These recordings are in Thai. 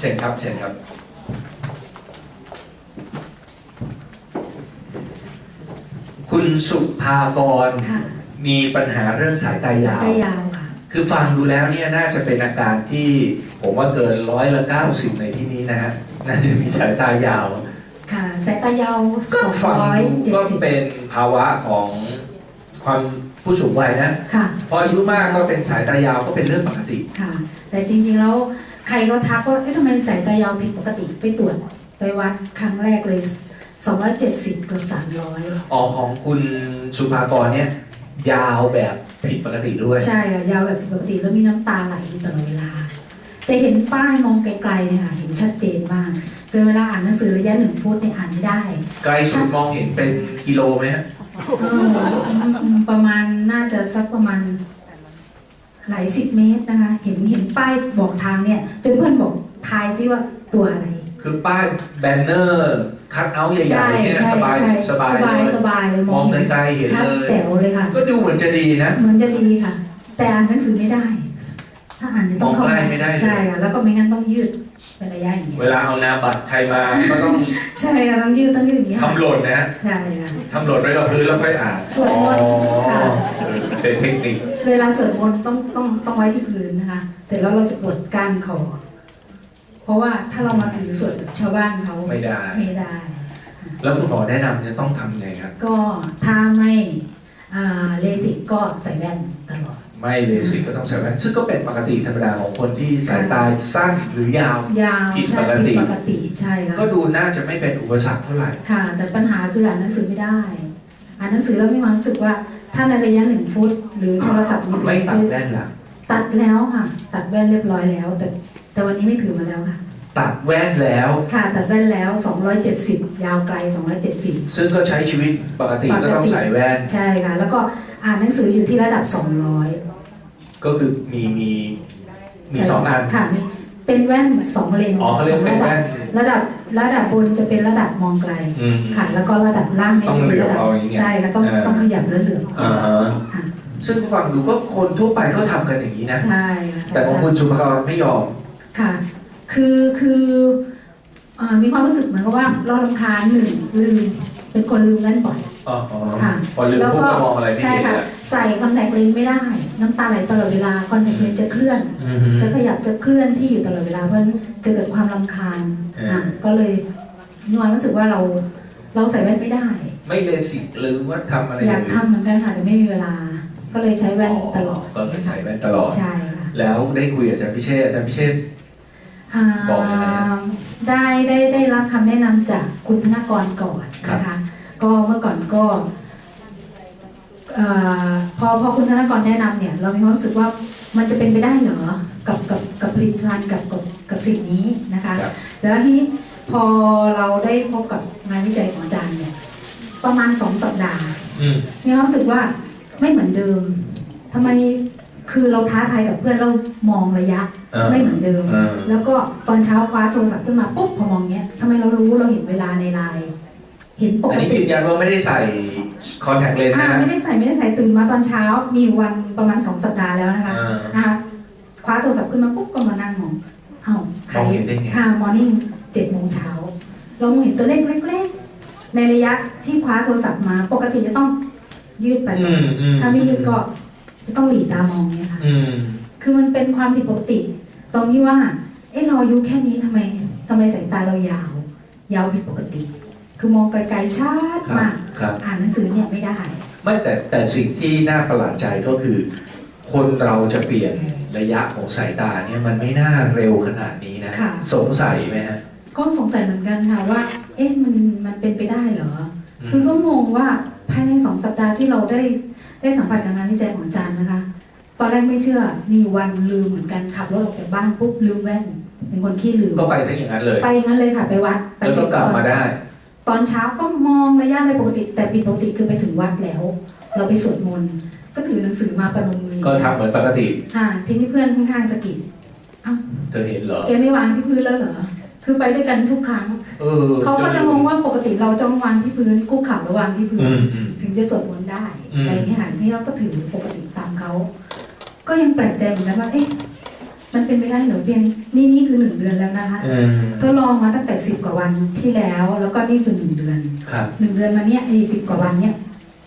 เชิญครับเชิญครับคุณสุภากรค่ะมีปัญหาเรื่องสายตาสายยาวตายาวค่ะ คือฟังดูแล้วเนี่ยน่าจะเป็นอาการที่ผมว่าเกินร้อยละเก้าสิบในที่นี้นะฮะน่าจะมีสายตายาว ค่ะ สายตายาวสก็องฟังร้อยดูเจ็ดก็สิบเป็นภาวะของความผู้สูงวัยนะค่ะพออายุมากก็เป็นสายตายาวก็เป็นเรื่องปกติ ค่ะ แต่จริงๆแล้ว ใครก็ทักว่าเอ๊ะทำไมสายตายาวผิดปกติไปตรวจไปวัดครั้งแรกเลย 270เกือบ300ออของคุณสุภากรเนี่ยยาวแบบผิดปกติด้วย ใช่ค่ะยาวแบบผิดปกติแล้วมีน้ำตาไหลอยู่ตลอดเวลา จะเห็นป้ายมองไกลๆเนี่ยค่ะเห็นชัดเจนมากจนเวลาอ่านหนังสือระยะหนึ่งฟุตเนี่ยอ่านไม่ได้ ไกลสุดมองเห็นเป็นกิโลไหมฮะเออประมาณน่าจะสักประมาณ หลายสิบเมตรนะคะ เห็นเห็นป้ายบอกทางเนี่ยจนเพื่อนบอกทายซิว่าตัวอะไร คือป้ายแบนเนอร์คัดเอาท์ใหญ่ๆเนี่ยสบายใช่สบายสบายเลยสบายเลยมองไกลๆเห็นชัดเลยแจ๋วเลยค่ะ ก็ดูเหมือนจะดีนะ เหมือนจะดีค่ะ แต่อ่านหนังสือไม่ได้ ถ้าอ่านเนี่ยต้องเข้ามองใกล้ไม่ได้เลยใช่ค่ะแล้วก็ไม่งั้นต้องยืด เป็นระยะอย่างเงี้ยเวลาเอานาบัตรใครมาก็ต้องใช่ค่ะต้องยืดต้องยืดอย่างเงี้ยค่ะทำหล่นนะฮะใช่ค่ะ ทำหล่นไว้กับพื้นแล้วค่อยอ่านสวดมนต์อ๋อค่ะเออเป็นเทคนิคเวลาสวดมนต์ต้องต้องต้องไว้ที่พื้นนะคะ เสร็จแล้วเราจะปวดก้านคอเพราะว่าถ้าเรามาถือสวดแบบชาวบ้านเขาไม่ได้ ไม่ได้ แล้วคุณหมอแนะนำจะต้องทำไงครับ ก็ถ้าไม่อ่าเลสิกก็ใส่แว่นตลอด ไม่เลสิกก็ต้องใส่แว่นซึ่งก็เป็นปกติธรรมดาของคนที่สายตาสั้นหรือยาว ยาวผิดใช่ปกติผิดปกติใช่ค่ะก็ดูน่าจะไม่เป็นอุปสรรคเท่าไหร่ ค่ะ แต่ปัญหาคืออ่านหนังสือไม่ได้ อ่านหนังสือแล้วมีความรู้สึกว่าถ้าในระยะหนึ่งฟุต หรือโทรศัพท์มือถืไม่ตัดคือแว่นล่ะตัดแล้วค่ะ ตัดแว่นเรียบร้อยแล้ว แต่แต่วันนี้ไม่ถือมาแล้วค่ะ ตัดแว่นแล้ว ค่ะ ตัดแว่นแล้ว 270 ยาวไกล 270 ซึ่งก็ใช้ชีวิตปกติปกติก็ต้องใส่แว่น ใช่ค่ะ แล้วก็อ่านหนังสืออยู่ที่ระดับ ก็คือมีมีมีสองอัน200ค่ะมีเป็นแว่นสองเลนอ๋อเขาเรียกเป็นแว่น ระดับระดับบนจะเป็นระดับมองไกลอืม ค่ะ แล้วก็ระดับล่างเนี่ยต้องจะเป็นระดับเหลือบเอาอย่างเงี้ยใช่ค่ะต้องเออ ต้องขยับแล้วเหลือบอ่าฮะค่ะซึ่งฟังดูก็คนทั่วไปเขาทำกันอย่างนี้นะ ใช่ค่ะ แต่ของคุณสุภกรไม่ยอม ค่ะ คือ คืออ่ามีความรู้สึกเหมือนกับว่าเราลำคาญหนึ่งลืม เป็นคนลืมแว่นบ่อย อ๋ออ๋อค่ะ พอลืมแล้วพวกก็ก็มองอะไรไม่ใช่เห็นค่ะเลยใส่คอนแทคเลนส์ไม่ได้ น้ำตาไหลตลอดเวลาคอนแทคเลนส์จะเคลื่อน อือฮึ จะขยับจะเคลื่อนที่อยู่ตลอดเวลาเพราะฉะนั้นจะเกิดความรำคาญเอออ่อะก็เลยมีความรู้สึกว่าเราเราใส่แว่นไม่ได้ ไม่เลสิกหรือว่าทำอะไรอยากทำเหมือนกันค่ะแต่ไม่มีเวลา ก็เลยใช้แว่นตลอดก็เลยใส่แว่นตลอด ใช่ค่ะแล้วได้คุยกับอาจารย์พิเชษอาจารย์พิเชษอ่าบอกยังไงฮะได้ได้ได้รับคำแนะนำจากคุณธนากรก่อนนะคะ ก็เมื่อก่อนก็เอ่อพอพอคุณธนากรแนะนำเนี่ย เรามีความรู้สึกว่ามันจะเป็นไปได้เหรอกับกับกับผลิตภัณฑ์กับกับกับสิ่งนี้นะคะครับแล้วทีนี้พอเราได้พบกับงานวิจัยของอาจารย์เนี่ยประมาณสองสัปดาห์อืมมีความรู้สึกว่าไม่เหมือนเดิมทำไมคือเราท้าทายกับเพื่อนเรามองระยะเออไม่เหมือนเดิมเออแล้วก็ตอนเช้าคว้าโทรศัพท์ขึ้นมาปุ๊บพอมองเนี้ยทำไมเรารู้เราเห็นเวลาในไลน์ เห็นปอันกนี้ติยืนยันว่าไม่ได้ใส่คอนแทคเลนส์อ่านะไม่ได้ใส่ไม่ได้ใส่ตื่นมาตอนเช้า มีอยู่วันประมาณสองสัปดาห์แล้วนะคะอ่า นะคะคว้าโทรศัพท์ขึ้นมาปุ๊บก็มานั่งมองเอ้าใครมองเห็นได้ไง ค่ะมอร์นิ่งเจ็ดโมงเช้าเรามองเห็นตัวเลขเล็กๆในระยะที่คว้าโทรศัพท์มา ปกติจะต้องยืดไป อืมอืมถ้าไม่ยืดก็จะต้องหลีตามองเนี่ยค่ะ อืม คือมันเป็นความผิดปกติ ตรงที่ว่า เอ๊ะเราอายุแค่นี้ทำไมทำไมสายตาเรายาว ยาวผิดปกติ คือมองไกลๆชัดครับมากครับ อ่านหนังสือเนี่ยไม่ได้ ไม่แต่แต่สิ่งที่น่าประหลาดใจก็คือ คนเราจะเปลี่ยนระยะของสายตาเนี่ยมันไม่น่าเร็วขนาดนี้นะค่ะ สงสัยไหมฮะก็สงสัยเหมือนกันค่ะว่า เอ๊ะมันมันเป็นไปได้เหรออืมคือก็งงว่าภายในสองสัปดาห์ที่เราได้ได้สัมผัสกับงานวิจัยของอาจารย์นะคะ ตอนแรกไม่เชื่อมีวันลืมเหมือนกันขับรถออกจากบ้านปุ๊บลืมแว่น เป็นคนขี้ลืมก็ไปทั้งอย่างนั้นเลย ไปงั้นเลยค่ะ ไปวัดไปแล้วเสก็ร็จกลับมาได้ ตอนเช้าก็มองระยะอะไรปกติแต่ผิดปกติคือไปถึงวัดแล้ว เราไปสวดมนต์ก็ถือหนังสือมาประนมมือก็ทำเหมือนปกติค่ะทีนี้เพื่อนข้างๆสะกิดเธอเห็นเหรอแกไม่วางที่พื้นแล้วเหรอคือไปด้วยกันทุกครั้งเออเขาก็จะมองว่าปกติเราจะวางที่พื้นคุกเข่าแล้ววางที่พื้นอืมอืมถึงจะสวดมนต์ได้อืมอะไรอย่างเงี้ยค่ะนี่เราก็ถือปกติตามเขาก็ยังแปลกใจเหมือนกันว่าเอ๊ะ มันเป็นไปได้หนูเพียงนี่นี่คือหนึ่งเดือนแล้วนะคะอืมทดลองมาตั้งแต่สิบกว่าวันที่แล้ว แล้วก็นี่คือหนึ่งเดือนครับ หนึ่งเดือนมาเนี้ยไอ้สิบกว่าวันเนี้ย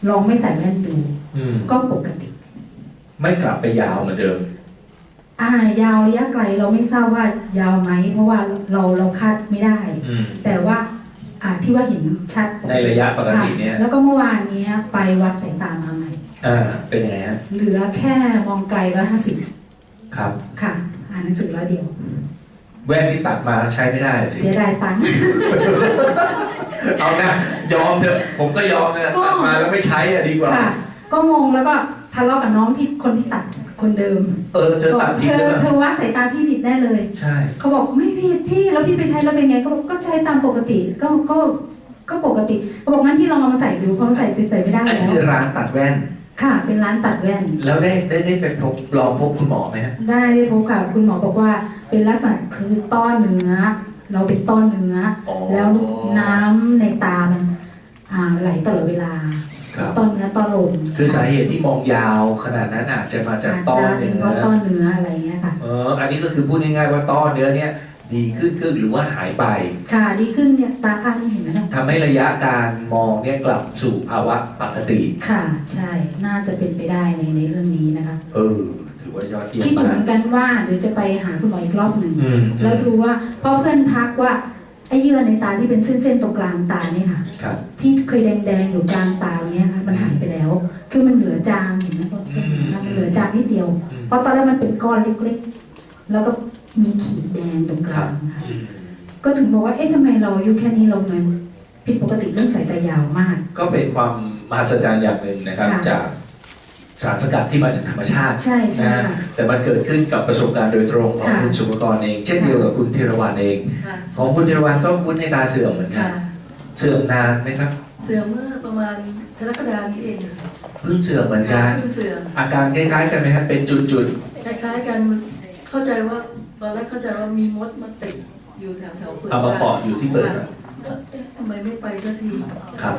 ลองไม่ใส่แว่นดูอืมก็ปกติ ไม่กลับไปยาวเหมือนเดิม อ่ายาวระยะไกลเราไม่ทราบว่ายาวไหม เพราะว่าเราเราคาดไม่ได้ อืม แต่ว่าอ่าที่ว่าเห็นชัดในระยะปกติเนี่ย ค่ะแล้วก็เมื่อวานเนี้ยไปวัดสายตามาใหม่อ่าเป็นยังไงฮะเหลือแค่มองไกลร้อยห้าสิบครับ ค่ะอ่าน หนังสือร้อยเดียว แว่นที่ตัดมาใช้ไม่ได้สิ เสียดายตังค์ เอานะยอมเถอะ ผมก็ยอมนะก็ ตัดมาแล้วไม่ใช้อะดีกว่า ค่ะ ก็งงแล้วก็ทะเลาะกับน้องที่คนที่ตัดคนเดิมเออเธอตัดผิดเธเลอยนะเธอวัดสายตาพี่ผิดแน่เลย ใช่ เขาบอกไม่ผิดพี่แล้วพี่ไปใช้แล้วเป็นไงก็บอกก็ใช้ตามปกติก็ก็ก็ปกติเขาบอกงั้นพี่ลองเอามาใส่ดูเพราะมันใส่ใส่ไม่ได้อันนี้แล้ว คือร้านตัดแว่น ค่ะ เป็นร้านตัดแว่น แล้วได้ได้ได้ไปพบลองพบคุณหมอไหมฮะได้ได้พบกับคุณหมอบอกว่า เป็นลักษณะคือต้อเนื้อ เราเป็นต้อเนื้ออ๋อแล้วน้ำในตามันอ่าไหลตลอดเวลา ครับ ต้อเนื้อต้อลมคือสาเหตุที่มองยาวขนาดนั้นอาจจะมาจากอาจต้อจะเนื้เป็นอเพราะต้อเนื้ออะไรเงี้ยค่ะ เอออันนี้ก็คือพูดง่ายๆว่าต้อเนื้อเนี่ย ดีขึ้นขึ้นหรือว่าหายไปค่ะดีขึ้นเนี่ยตาข้างนี้เห็นไหมคะทำให้ระยะการมองเนี่ยกลับสู่ภาวะปกติ ค่ะ ใช่น่าจะเป็นไปได้ในในเรื่องนี้นะคะเออถือว่ายอดเยี่ยมคิดอยู่มาเหกมือนกันว่าเดี๋ยวจะไปหาคุณหมออีกรอบหนึ่งอืมแล้วดูว่าเพราะเพื่อนทักว่าไอ้เยื่อในตาที่เป็นเส้นๆตรงกลางตาเนี่ยค่ะ ครับที่เคยแดงๆอยู่กลางตาเนี่ยค่ะมันหายไปแล้ว คือมันเหลือจางเห็นไหมอืมมันเหลือจางนิดเดียว อืมเพราะตอนแรกมันเป็นก้อนเล็กๆ แล้วก็ มีขีดแดงตรงกลางค่ะอืมก็ถึงบอกว่าเอ๊ะทำไมเราอายุแค่นี้เราเหมือนผิดปกติเรื่องสายตายาวมาก ก็เป็นความมหัศจรรย์อย่างหนึ่งนะครับ ค่ะจากสารสกัดที่มาจากธรรมชาติใช่ใช่นะค่ะแต่มันเกิดขึ้นกับประสบการณ์โดยตรงของค่ะ คุณสุภกรเอง เช่นเดียวกับคุณธีรวรรณเอง ค่ะของคุณธีรวรรณก็วุ้นในตาเสื่อมเหมือนกันค่ะ เสื่อมนานไหมครับเสื่อมเมื่อประมาณกรกฎาคมนี้เองค่ะเพิ่งเสื่อมเหมือนกัน เพิ่งเสื่อมอาการคล้ายๆกันไหมครับเป็นจุดคล้ายๆกันเข้าใจว่า ตอนแรกเข้าใจว่ามีมดมาติดอยู่แถวแถวๆเปลืๆอกเอามาเกาะอยู่ที่เปิดค่ะก็เอ๊ะทำไมไม่ไปสักทีครับ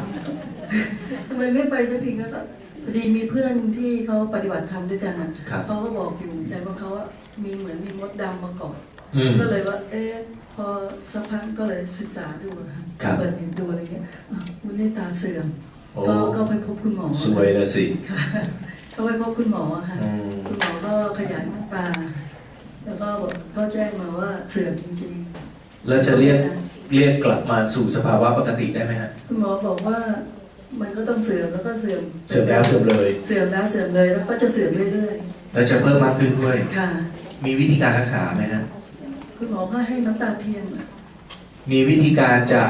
ทำไมไม่ไปสักทีก็แบบพอดีมีเพื่อนที่เขาปฏิบัติธรรมด้วยกันอะครับ เขาก็บอกอยู่แต่ว่าเขาว่ามีเหมือนมีมดดำมาเกาะ อืม ก็เลยว่า เอ๊ะ พอสักพักก็เลยศึกษาดูอะค่ะครับ เปิดเห็นดูอะไรเงี้ยอะวุ้นในตาเสื่อม โอ้ก็ก็ไปพบคุณหมอสวยเลยสิ ค่ะ ก็ไปพบคุณหมอค่ะ อืม คุณหมอก็ขยายหน้าตา แล้วก็บอกก็แจ้งมาว่าเสื่อมจริงแล้วจะเรียกเรียกกลับมาสู่สภาวะปกติได้ไหมฮะๆคุณหมอบอกว่ามันก็ต้องเสื่อมแล้วก็เสื่อมเสื่อมแล้วเสื่อมเลย เสื่อมแล้วเสื่อมเลยแล้วก็จะเสื่อมเรื่อยแล้วจะเพิ่มมากขึ้นด้วยๆค่ะ มีวิธีการรักษาไหมฮะคุณหมอก็ให้น้ำตาเทียมอะมีวิธีการจะ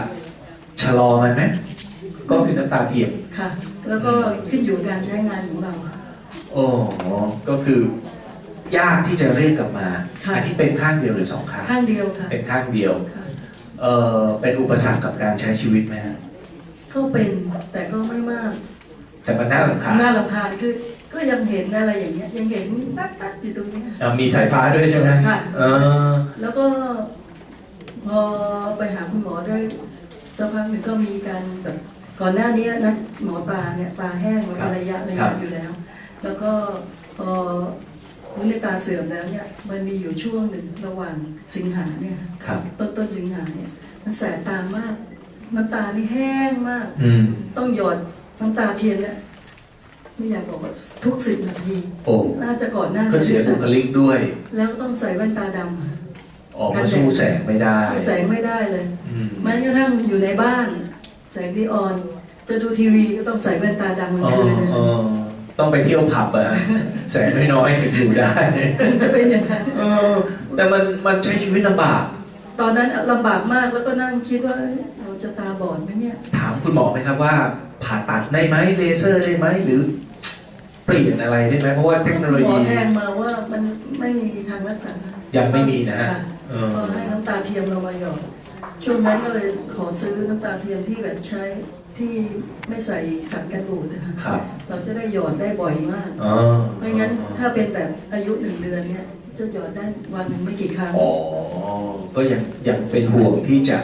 ชะลอมันไหมก็คือน้ำตาเทียมค่ะ แล้วก็ขึ้นอยู่กับการใช้งานของเราโอ้ก็คือ ยากที่จะเรียกกลับมา ค่ะ อันี้เป็นข้างเดียวหรือสองข้าง ข้างเดียวค่ะ เป็นข้างเดียว ค่ะ เออเป็นอุปสรรคกับการใช้ชีวิตไหมฮะก็เป็นแต่ก็ไม่มากจะมันน่ารำคาญน่ารำคาญคือก็ยังเห็นอะไรอย่างเงี้ยยังเห็นแป๊บๆอยู่ตรงนี้อะมีสายฟ้าด้วยใช่ไหมค่ะ เออแล้วก็พอไปหาคุณหมอได้สักพักหนึ่งก็มีการแบบก่อนหน้านี้นัดหมอตาเนี่ยตาแห้งมาเป็นระยะระยะอยู่แล้ว แล้วก็พอ มื้อในตาเสื่อมแล้วเนี่ยมันมีอยู่ช่วงหนึ่งระหว่างสิงหาเนี่ยค่ะครับ ต้นต้นสิงหาเนี่ยมันแสบตามากน้ำตานี่แห้งมาก อืมต้องหยอดน้ำตาเทียนเนี่ยไม่อยากบอกว่าทุกสิบนาทีโอ้น่าจะก่อนหน้าก็นี้เสียบุคลิกด้วยแล้วต้องใส่แว่นตาดำค่ะ ออกมาสู้แสงไม่ได้สู้แสงไม่ได้เลย อืมแม้กระทั่งอยู่ในบ้าน แสงที่ออน จะดูทีวีก็ต้องใส่แว่นตาดำกลางเอคืนอเลยเออ ต้องไปเที่ยวผับอะฮะแสงน้อยๆถึงอยู่ได้จะเป็นอย่างนั้นเออแต่มันมันใช้ชีวิตลำบาก ตอนนั้นลำบากมากแล้วก็นั่งคิดว่าเอ้ยเราจะตาบอดไหมเนี่ย ถามคุณหมอไหมครับว่า ผ่าตัดได้ไหมเลเซอร์ได้ไหมหรือ เปลี่ยนอะไรได้ไหมเพราะว่าเทคโนคุโลณหมอยีแทงมาว่ามันไม่มีทางรักษายังไม่มีนะฮะค่เออก็ให้น้ำตาเทียมเรามาหยอดช่วงนั้นก็เลยขอซื้อน้ำตาเทียมที่แบบใช้ ที่ไม่ใส่สารกันบูดนะคะครับ เราจะได้หยอดได้บ่อยมากอ๋อไม่งั้นถ้าเป็นแบบอายุหนึ่งเดือนเนี่ยจะหยอดได้วันหนึ่งไม่กี่ครั้ง อ๋อก็ยังยังเป็นห่วงที่จะ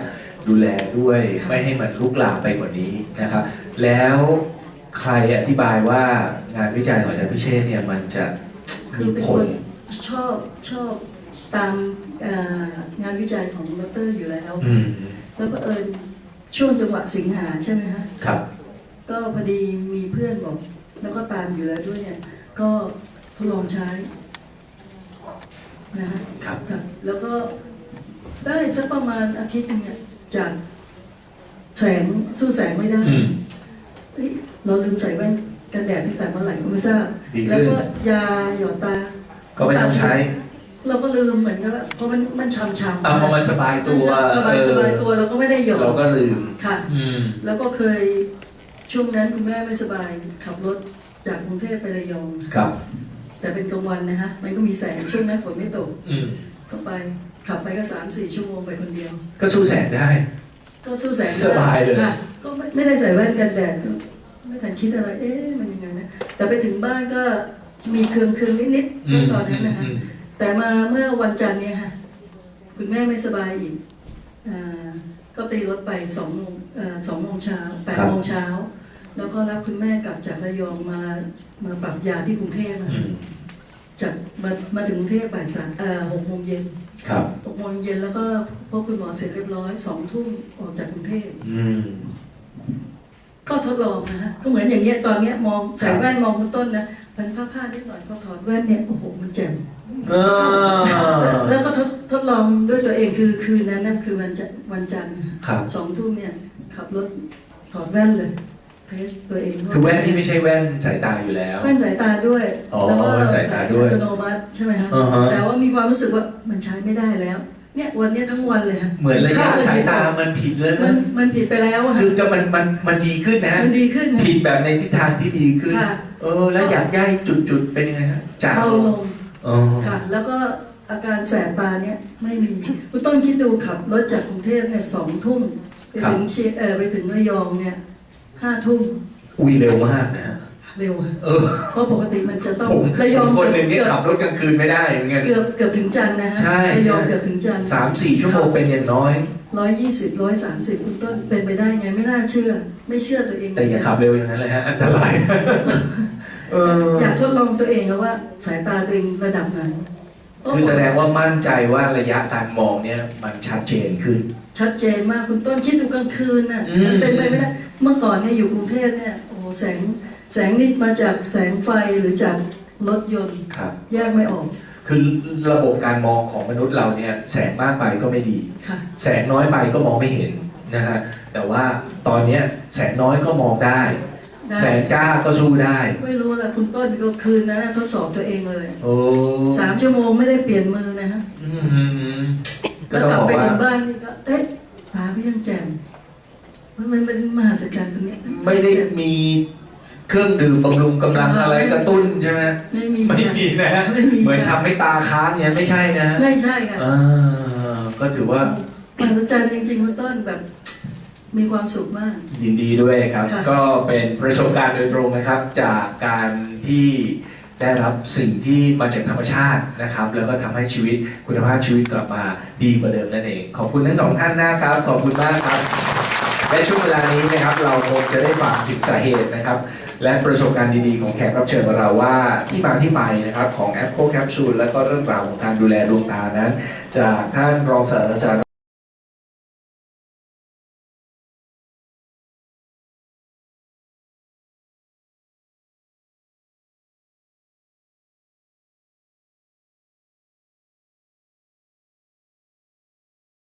ดูแลด้วยค่ะไม่ให้มันลุกลามไปกว่านี้นะครับ แล้วใครอธิบายว่างานวิจัยของอาจารย์พิเชษเนี่ยมันจะคืมีอเป็นผคล นชอบชอบตามเอ่องานวิจัยของดรอยู่แล้ว อืม แล้วก็เอิญ ช่วงจังหวะสิงหาใช่ไหมฮะครับ ก็พอดีมีเพื่อนบอก แล้วก็ตามอยู่แล้วด้วยเนี่ย ก็ทดลองใช้นะฮะครับครับแล้วก็ได้สักประมาณอาทิตย์หนึงเนี่ยจากแสงสู้แสงไม่ได้อืมเฮ้ยเราลืมใส่แว่นกันแดดที่ใส่เมื่อไหร่ก็ไม่ทราบดีขึ้นแล้วก็ยาหยอดตาก็ไม่ต้องใช้ เราก็ลืมเหมือนกับว่าเพราะมันมันช้ำๆเอาพอมันสบายตัวสบายสบายๆตัวเราก็ไม่ได้หยอเราดก็ลืมค่ะ อืมแล้วก็เคยช่วงนั้นคุณแม่ไม่สบายขับรถจากกรุงเทพไประยองครับ แต่เป็นกลางวันนะฮะมันก็มีแสงช่วงนั้นฝนไม่ตกอืมก็ไปขับไปก็สามสี่ชั่วโมงไปคนเดียว ก็สู้แสงได้ ก็สู้แสงสบายเลยค่ะก็ไม่ไม่ได้ใส่แว่นกันแดดก็ไม่ทันคิดอะไรเอ๊ะมันยังไงนะแต่ไปถึงบ้านก็จะมีเครืองเคืองนิดๆอืมตอนนั้นนะฮะอืม แต่มาเมื่อวันจันทร์เนี่ยค่ะคุณแม่ไม่สบายอีกอ่าก็ตีรถไปสองโมงเอ่อสองโมงเช้าแปดโมงเช้า แล้วก็รับคุณแม่กลับจากระยองมามาปรับยาที่กรุงเทพนะอืมจากมามาถึงกรุงเทพบ่ายสามเอ่อหกโมงเย็นครับหกโมงเย็นแล้วก็พบคุณหมอเสร็จเรียบร้อยสองทุ่มออกจากกรุงเทพอืมก็ทดลองนะฮะก็เหมือนอย่างเงี้ยตอนเนี้ยมองใส่แว่นมองคุณต้นนะมันผ้าผ้าๆนิดหน่อยพอถอดแว่นเนี่ยโอ้โหมันแจ่ม เออ แล้วก็ทดทดลองด้วยตัวเองคือคืนนั้นนะคือวันจันทร์วันจันทร์ครับ สองทุ่มเนี่ย ขับรถถอดแว่นเลยเทสตัวเองาคือแว่นที่ไม่ใช่แว่นสายตาอยู่แล้ว แว่นสายตาด้วยอ๋อแล้วก็แว่นสายตาด้วยอัตโนมัติใช่ไหมฮะอ่าฮะ แต่ว่ามีความรู้สึกว่ามันใช้ไม่ได้แล้ว เนี่ยวันเนี้ยทั้งวันเลยฮะเหมือนระยะสายตามันผิดเลยมัมันนมันผิดไปแล้วอะคืฮะอจะมันมันมันดีขึ้นนะฮะมันดีขึ้นนะ ผิดแบบในทิศทางที่ดีขึ้น ค่ะ เออ แล้วอยากย้ายจุดๆเป็นยังไงฮะจางเบาลง อ๋อค่ะ แล้วก็อาการแสบตาเนี่ยไม่มี คุณต้นคิดดูขับรถจากกรุงเทพเนี่ยสองทุ่มไปถึงเชียเออไปถึงระยองเนี่ยห้าทุ่มอุ้ยเร็วมากนะฮะเร็วอะเออเพราะปกติมันจะต้องผมระยองคนหนึ่งนี่เกือบขับรถกลางคืนไม่ได้เหมือนกันเกือบเกือบถึงจันทร์นะฮะใช่ระยองใช่เกือบถึงจันทร์สามสี่ชั่วโมงเป็นอย่างน้อยร้อยยี่สิบร้อยสามสิบคุณต้นเป็นไปได้ไงไม่น่าเชื่อ ไม่เชื่อตัวเองแต่อย่าขับเร็วอย่างนั้นเลยฮะอันตราย เอออยากทดลองตัวเองแล้วว่าสายตาตัวเองระดับไหนคือแสดงว่ามั่นใจว่าระยะการมองเนี่ยมันชัดเจนขึ้น ชัดเจนมากคุณต้นคิดดูกลางคืนน่ะอืมมันเป็นไปไม่ได้เมื่อก่อนเนี่ยอยู่กรุงเทพเนี่ยโอ้โหแสงแสงนี่มาจากแสงไฟหรือจากรถยนต์ครับแยกไม่ออก คือระบบการมองของมนุษย์เราเนี่ยแสงมากไปก็ไม่ดีค่ะแสงน้อยไปก็มองไม่เห็นนะฮะแต่ว่าตอนเนี้ยแสงน้อยก็มองได้ได้ แสงจ้าก็สู้ได้ ไม่รู้ละคุณต้นก็คืนนั้นนะทดสอบตัวเองเลยโอ้สามชั่วโมงไม่ได้เปลี่ยนมือนะฮะอืมก็แล้วต้องกลับบอไปกว่าถึงบ้านนี่ก็เอ๊ะตาก็ยังแจ่มมันมันเป็นมหัศจรรย์ตรงเนี้ยไม่ได้มีเครื่องดื่มบำรุงกำลังอะไรกระตุ้นใช่ไหมไม่มีไม่มีนะฮะไม่มีเหมือนทำให้ตาค้างเนี่ยไม่ใช่นะฮะไม่ใช่ค่ะ อ่าก็ถือว่า มหัศจรรย์จริงๆคุณต้นแบบ มีความสุขมาก ยินดีด้วยครับ ค่ะ ก็เป็นประสบการณ์โดยตรงนะครับ จากการที่ได้รับสิ่งที่มาจากธรรมชาตินะครับ แล้วก็ทำให้ชีวิตคุณภาพชีวิตกลับมาดีกว่าเดิมนั่นเอง ขอบคุณทั้งสองท่านนะครับ ขอบคุณมากครับ และช่วงเวลานี้นะครับ เราคงจะได้ฟังถึงสาเหตุนะครับ และประสบการณ์ดีๆของแขกรับเชิญของเราว่าที่มาที่ไปนะครับของแอปโคแคปซูลและก็เรื่องราวของการดูแลดวงตานั้น จากท่านรองศาสตราจารย์